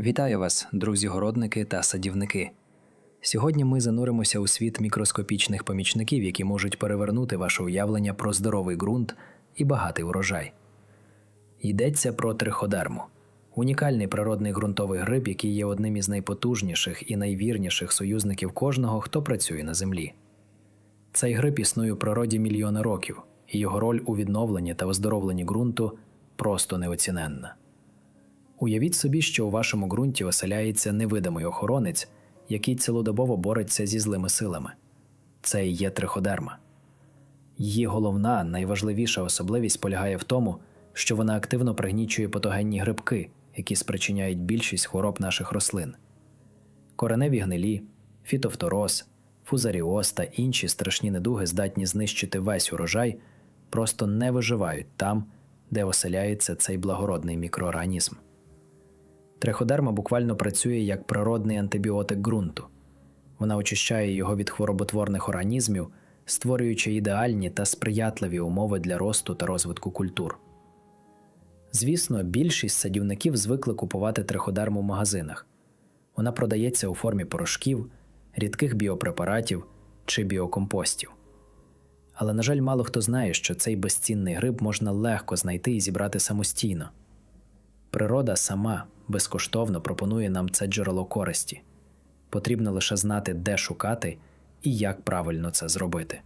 Вітаю вас, друзі-городники та садівники. Сьогодні ми зануримося у світ мікроскопічних помічників, які можуть перевернути ваше уявлення про здоровий ґрунт і багатий урожай. Йдеться про триходерму унікальний природний ґрунтовий гриб, який є одним із найпотужніших і найвірніших союзників кожного, хто працює на землі. Цей гриб існує у природі мільйони років, і його роль у відновленні та оздоровленні ґрунту просто неоціненна. Уявіть собі, що у вашому ґрунті оселяється невидимий охоронець, який цілодобово бореться зі злими силами. Це і є триходерма. Її головна, найважливіша особливість полягає в тому, що вона активно пригнічує патогенні грибки, які спричиняють більшість хвороб наших рослин. Кореневі гнилі, фітофтороз, фузаріоз та інші страшні недуги здатні знищити весь урожай, просто не виживають там, де оселяється цей благородний мікроорганізм. Триходерма буквально працює як природний антибіотик ґрунту. Вона очищає його від хвороботворних організмів, створюючи ідеальні та сприятливі умови для росту та розвитку культур. Звісно, більшість садівників звикли купувати триходерму в магазинах. Вона продається у формі порошків, рідких біопрепаратів чи біокомпостів. Але, на жаль, мало хто знає, що цей безцінний гриб можна легко знайти і зібрати самостійно. Природа сама безкоштовно пропонує нам це джерело користі. Потрібно лише знати, де шукати і як правильно це зробити.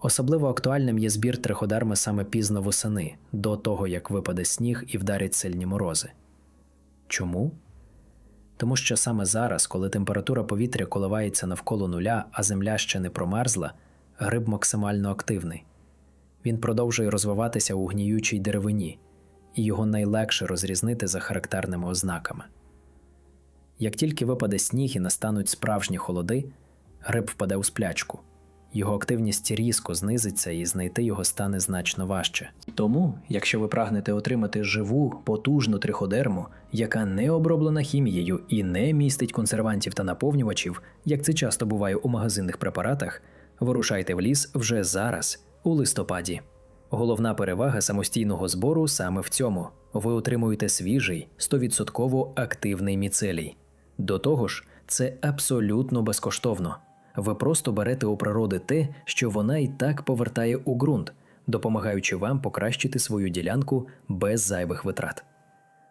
Особливо актуальним є збір триходерми саме пізно восени, до того як випаде сніг і вдарять сильні морози. Чому? Тому що саме зараз, коли температура повітря коливається навколо нуля, а земля ще не промерзла, гриб максимально активний. Він продовжує розвиватися у гніючій деревині, і його найлегше розрізнити за характерними ознаками. Як тільки випаде сніг і настануть справжні холоди, гриб впаде у сплячку. Його активність різко знизиться і знайти його стане значно важче. Тому, якщо ви прагнете отримати живу, потужну триходерму, яка не оброблена хімією і не містить консервантів та наповнювачів, як це часто буває у магазинних препаратах, вирушайте в ліс вже зараз, у листопаді. Головна перевага самостійного збору саме в цьому: ви отримуєте свіжий, 100% активний міцелій. До того ж, це абсолютно безкоштовно. Ви просто берете у природи те, що вона і так повертає у ґрунт, допомагаючи вам покращити свою ділянку без зайвих витрат.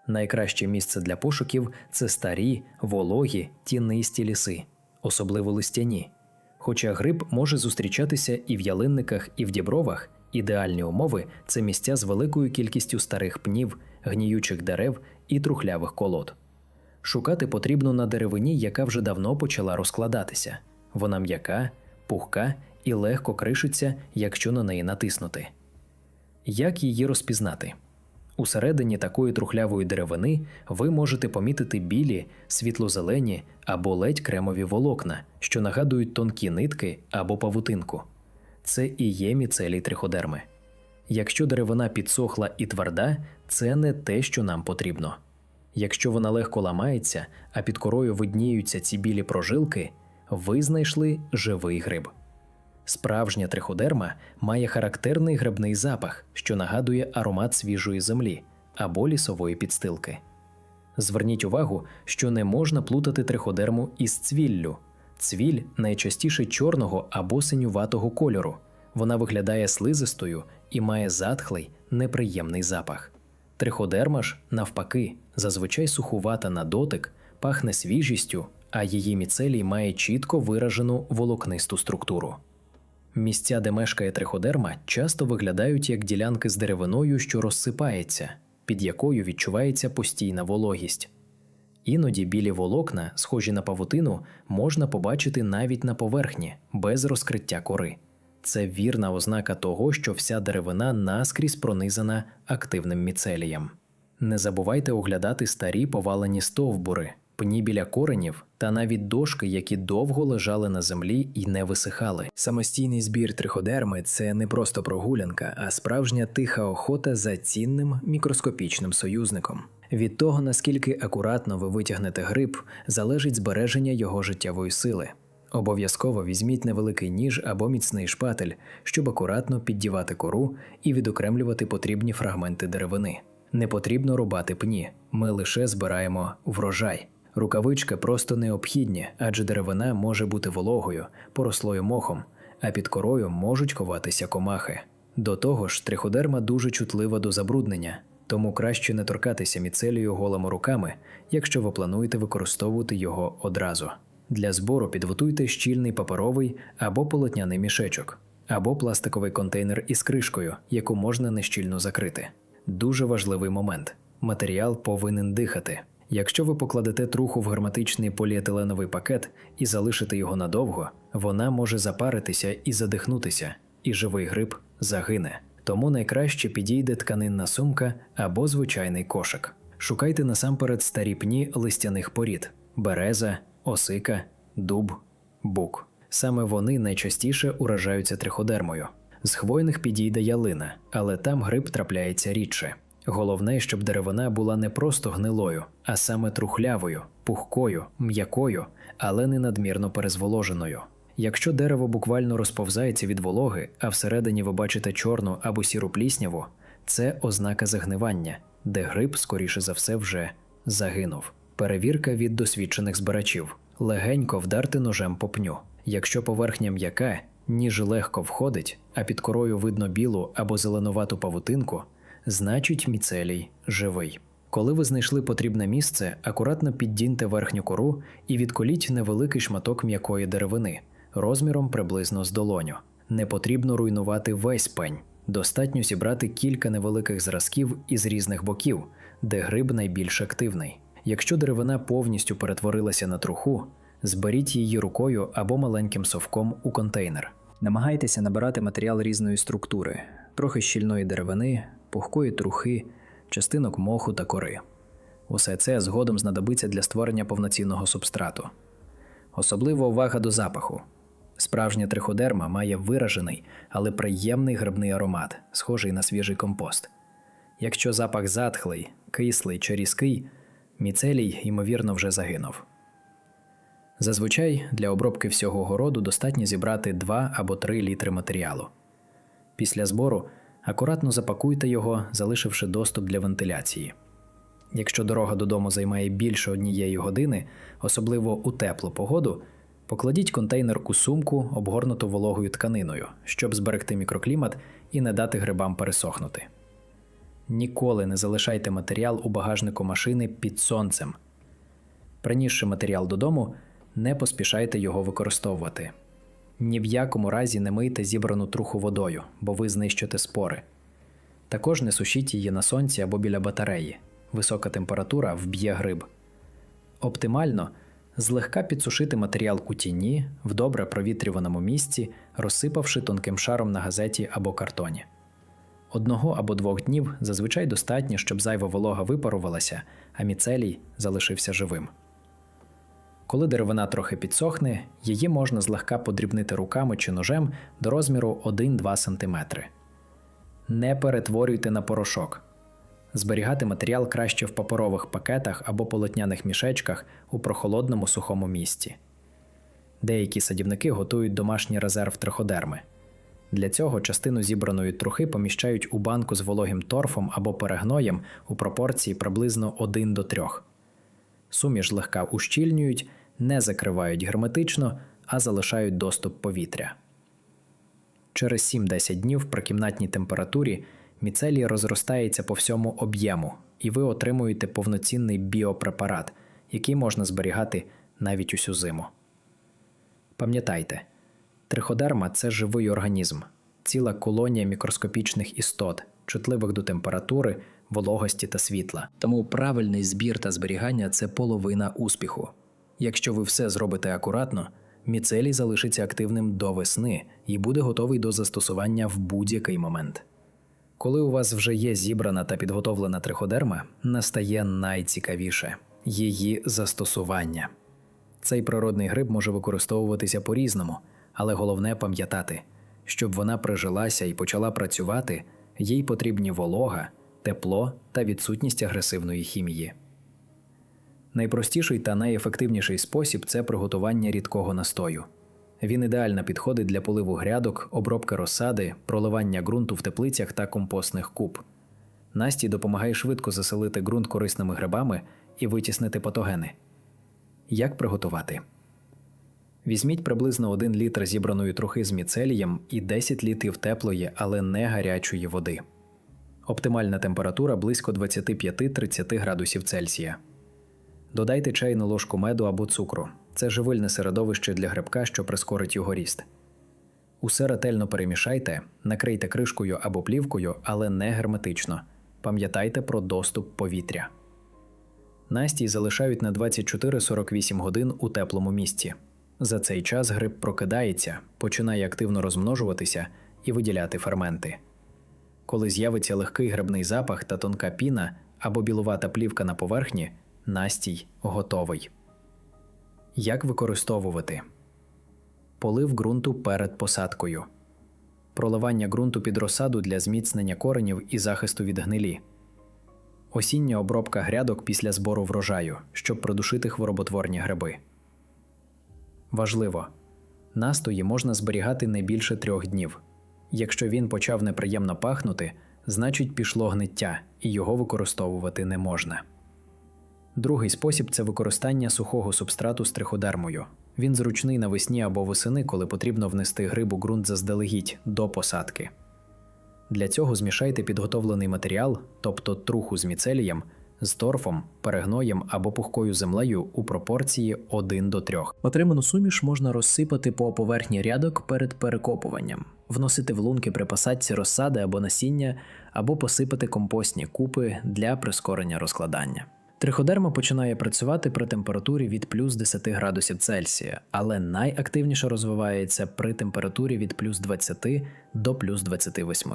Найкраще місце для пошуків це старі, вологі, тінисті ліси, особливо листяні. Хоча гриб може зустрічатися і в ялинниках, і в дібровах, ідеальні умови це місця з великою кількістю старих пнів, гніючих дерев і трухлявих колод. Шукати потрібно на деревині, яка вже давно почала розкладатися. Вона м'яка, пухка і легко кришиться, якщо на неї натиснути. Як її розпізнати? Усередині такої трухлявої деревини ви можете помітити білі, світло-зелені або ледь кремові волокна, що нагадують тонкі нитки або павутинку. Це і є міцелій триходерми. Якщо деревина підсохла і тверда, це не те, що нам потрібно. Якщо вона легко ламається, а під корою видніються ці білі прожилки, ви знайшли живий гриб. Справжня триходерма має характерний грибний запах, що нагадує аромат свіжої землі або лісової підстилки. Зверніть увагу, що не можна плутати триходерму із цвіллю. Цвіль найчастіше чорного або синюватого кольору. Вона виглядає слизистою і має затхлий, неприємний запах. Триходерма ж, навпаки, зазвичай сухувата на дотик, пахне свіжістю, а її міцелій має чітко виражену волокнисту структуру. Місця, де мешкає триходерма, часто виглядають як ділянки з деревиною, що розсипається, під якою відчувається постійна вологість. Іноді білі волокна, схожі на павутину, можна побачити навіть на поверхні, без розкриття кори. Це вірна ознака того, що вся деревина наскрізь пронизана активним міцелієм. Не забувайте оглядати старі повалені стовбури, пні біля коренів та навіть дошки, які довго лежали на землі і не висихали. Самостійний збір триходерми це не просто прогулянка, а справжня тиха охота за цінним мікроскопічним союзником. Від того, наскільки акуратно ви витягнете гриб, залежить збереження його життєвої сили. Обов'язково візьміть невеликий ніж або міцний шпатель, щоб акуратно піддівати кору і відокремлювати потрібні фрагменти деревини. Не потрібно рубати пні, ми лише збираємо врожай. Рукавички просто необхідні, адже деревина може бути вологою, порослою мохом, а під корою можуть ховатися комахи. До того ж, триходерма дуже чутлива до забруднення, тому краще не торкатися міцелію голими руками, якщо ви плануєте використовувати його одразу. Для збору підготуйте щільний паперовий або полотняний мішечок, або пластиковий контейнер із кришкою, яку можна нещільно закрити. Дуже важливий момент: матеріал повинен дихати. Якщо ви покладете труху в герметичний поліетиленовий пакет і залишите його надовго, вона може запаритися і задихнутися, і живий гриб загине. Тому найкраще підійде тканинна сумка або звичайний кошик. Шукайте насамперед старі пні листяних порід: береза, осика, дуб, бук. Саме вони найчастіше уражаються триходермою. З хвойних підійде ялина, але там гриб трапляється рідше. Головне, щоб деревина була не просто гнилою, а саме трухлявою, пухкою, м'якою, але не надмірно перезволоженою. Якщо дерево буквально розповзається від вологи, а всередині ви бачите чорну або сіру плісняву, це ознака загнивання, де гриб, скоріше за все, вже загинув. Перевірка від досвідчених збирачів. Легенько вдарти ножем по пню. Якщо поверхня м'яка, ніж легко входить, а під корою видно білу або зеленувату павутинку, значить міцелій живий. Коли ви знайшли потрібне місце, акуратно піддіньте верхню кору і відколіть невеликий шматок м'якої деревини розміром приблизно з долоню. Не потрібно руйнувати весь пень. Достатньо зібрати кілька невеликих зразків із різних боків, де гриб найбільш активний. Якщо деревина повністю перетворилася на труху, зберіть її рукою або маленьким совком у контейнер. Намагайтеся набирати матеріал різної структури, трохи щільної деревини, пухкої трухи, частинок моху та кори. Усе це згодом знадобиться для створення повноцінного субстрату. Особлива увага до запаху. Справжня триходерма має виражений, але приємний грибний аромат, схожий на свіжий компост. Якщо запах затхлий, кислий чи різкий, міцелій, ймовірно, вже загинув. Зазвичай для обробки всього городу достатньо зібрати 2 або 3 літри матеріалу. Після збору акуратно запакуйте його, залишивши доступ для вентиляції. Якщо дорога додому займає більше однієї години, особливо у теплу погоду, покладіть контейнер у сумку, обгорнуту вологою тканиною, щоб зберегти мікроклімат і не дати грибам пересохнути. Ніколи не залишайте матеріал у багажнику машини під сонцем. Принісши матеріал додому, не поспішайте його використовувати. Ні в якому разі не мийте зібрану труху водою, бо ви знищите спори. Також не сушіть її на сонці або біля батареї. Висока температура вб'є гриб. Оптимально злегка підсушити матеріал у тіні в добре провітрюваному місці, розсипавши тонким шаром на газеті або картоні. Одного або двох днів зазвичай достатньо, щоб зайва волога випарувалася, а міцелій залишився живим. Коли деревина трохи підсохне, її можна злегка подрібнити руками чи ножем до розміру 1-2 см. Не перетворюйте на порошок. Зберігати матеріал краще в паперових пакетах або полотняних мішечках у прохолодному сухому місці. Деякі садівники готують домашній резерв триходерми. Для цього частину зібраної трухи поміщають у банку з вологим торфом або перегноєм у пропорції приблизно 1 до 3. Суміш легка ущільнюють, не закривають герметично, а залишають доступ повітря. Через 7-10 днів при кімнатній температурі міцелій розростається по всьому об'єму, і ви отримуєте повноцінний біопрепарат, який можна зберігати навіть усю зиму. Пам'ятайте, триходерма це живий організм, ціла колонія мікроскопічних істот, чутливих до температури, вологості та світла. Тому правильний збір та зберігання це половина успіху. Якщо ви все зробите акуратно, міцелій залишиться активним до весни і буде готовий до застосування в будь-який момент. Коли у вас вже є зібрана та підготовлена триходерма, настає найцікавіше її застосування. Цей природний гриб може використовуватися по-різному, але головне пам'ятати, щоб вона прижилася і почала працювати, їй потрібні волога, тепло та відсутність агресивної хімії. Найпростіший та найефективніший спосіб це приготування рідкого настою. Він ідеально підходить для поливу грядок, обробки розсади, проливання ґрунту в теплицях та компостних куб. Насті допомагає швидко заселити ґрунт корисними грибами і витіснити патогени. Як приготувати? Візьміть приблизно 1 літр зібраної трухи з міцелієм і 10 літрів теплої, але не гарячої води. Оптимальна температура близько 25-30 градусів Цельсія. Додайте чайну ложку меду або цукру. Це живильне середовище для грибка, що прискорить його ріст. Усе ретельно перемішайте, накрийте кришкою або плівкою, але не герметично. Пам'ятайте про доступ повітря. Настій залишають на 24-48 годин у теплому місці. За цей час гриб прокидається, починає активно розмножуватися і виділяти ферменти. Коли з'явиться легкий грибний запах та тонка піна або білувата плівка на поверхні, настій готовий. Як використовувати? Полив ґрунту перед посадкою, проливання ґрунту під розсаду для зміцнення коренів і захисту від гнилі, осіння обробка грядок після збору врожаю, щоб придушити хвороботворні гриби. Важливо настої можна зберігати не більше трьох днів. Якщо він почав неприємно пахнути, значить пішло гниття, і його використовувати не можна. Другий спосіб це використання сухого субстрату з триходермою. Він зручний навесні або восени, коли потрібно внести гриб у ґрунт заздалегідь до посадки. Для цього змішайте підготовлений матеріал, тобто труху з міцелієм, з торфом, перегноєм або пухкою землею у пропорції 1 до 3. Отриману суміш можна розсипати по поверхні рядок перед перекопуванням, вносити в лунки при посадці розсади або насіння, або посипати компостні купи для прискорення розкладання. Триходерма починає працювати при температурі від плюс 10 градусів Цельсія, але найактивніше розвивається при температурі від плюс 20 до плюс 28.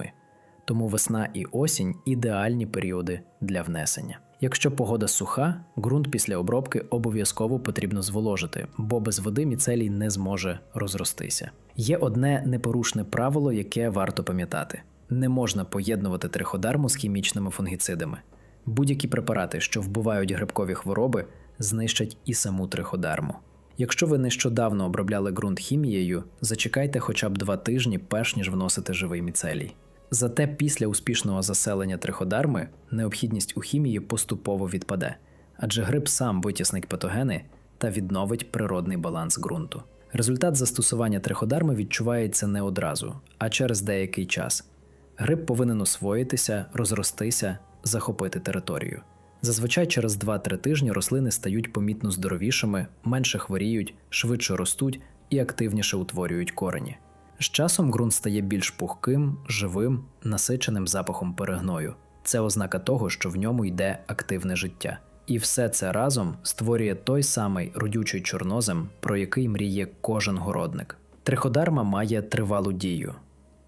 Тому весна і осінь ідеальні періоди для внесення. Якщо погода суха, ґрунт після обробки обов'язково потрібно зволожити, бо без води міцелій не зможе розростися. Є одне непорушне правило, яке варто пам'ятати: не можна поєднувати триходерму з хімічними фунгіцидами. Будь-які препарати, що вбивають грибкові хвороби, знищать і саму триходерму. Якщо ви нещодавно обробляли ґрунт хімією, зачекайте хоча б два тижні, перш ніж вносити живий міцелій. Зате після успішного заселення триходерми необхідність у хімії поступово відпаде, адже гриб сам витіснить патогени та відновить природний баланс ґрунту. Результат застосування триходерми відчувається не одразу, а через деякий час. Гриб повинен освоїтися, розростися, захопити територію. Зазвичай через 2-3 тижні рослини стають помітно здоровішими, менше хворіють, швидше ростуть і активніше утворюють корені. З часом ґрунт стає більш пухким, живим, насиченим запахом перегною. Це ознака того, що в ньому йде активне життя. І все це разом створює той самий родючий чорнозем, про який мріє кожен городник. Триходерма має тривалу дію.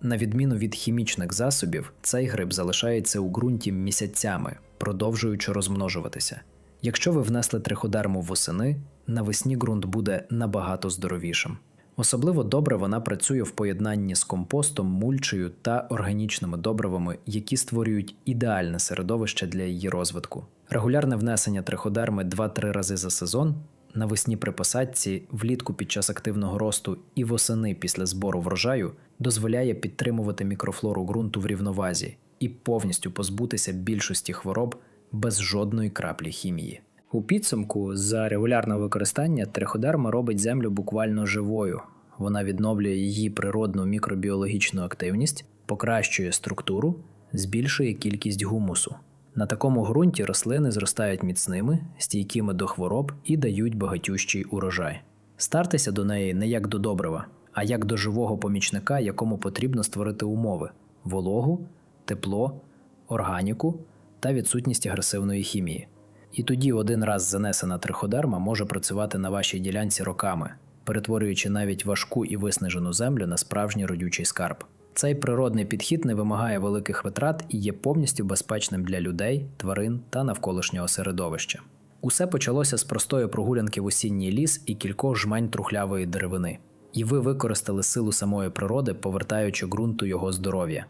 На відміну від хімічних засобів, цей гриб залишається у ґрунті місяцями, продовжуючи розмножуватися. Якщо ви внесли триходерму восени, навесні ґрунт буде набагато здоровішим. Особливо добре вона працює в поєднанні з компостом, мульчею та органічними добривами, які створюють ідеальне середовище для її розвитку. Регулярне внесення триходерми 2-3 рази за сезон, навесні при посадці, влітку під час активного росту і восени після збору врожаю дозволяє підтримувати мікрофлору ґрунту в рівновазі і повністю позбутися більшості хвороб без жодної краплі хімії. У підсумку за регулярне використання триходерма робить землю буквально живою. Вона відновлює її природну мікробіологічну активність, покращує структуру, збільшує кількість гумусу. На такому ґрунті рослини зростають міцними, стійкими до хвороб і дають багатющий урожай. Стартеся до неї не як до добрива, а як до живого помічника, якому потрібно створити умови: вологу, тепло, органіку та відсутність агресивної хімії. І тоді один раз занесена триходерма може працювати на вашій ділянці роками, перетворюючи навіть важку і виснажену землю на справжній родючий скарб. Цей природний підхід не вимагає великих витрат і є повністю безпечним для людей, тварин та навколишнього середовища. Усе почалося з простої прогулянки в осінній ліс і кількох жмень трухлявої деревини. І ви використали силу самої природи, повертаючи ґрунту його здоров'я.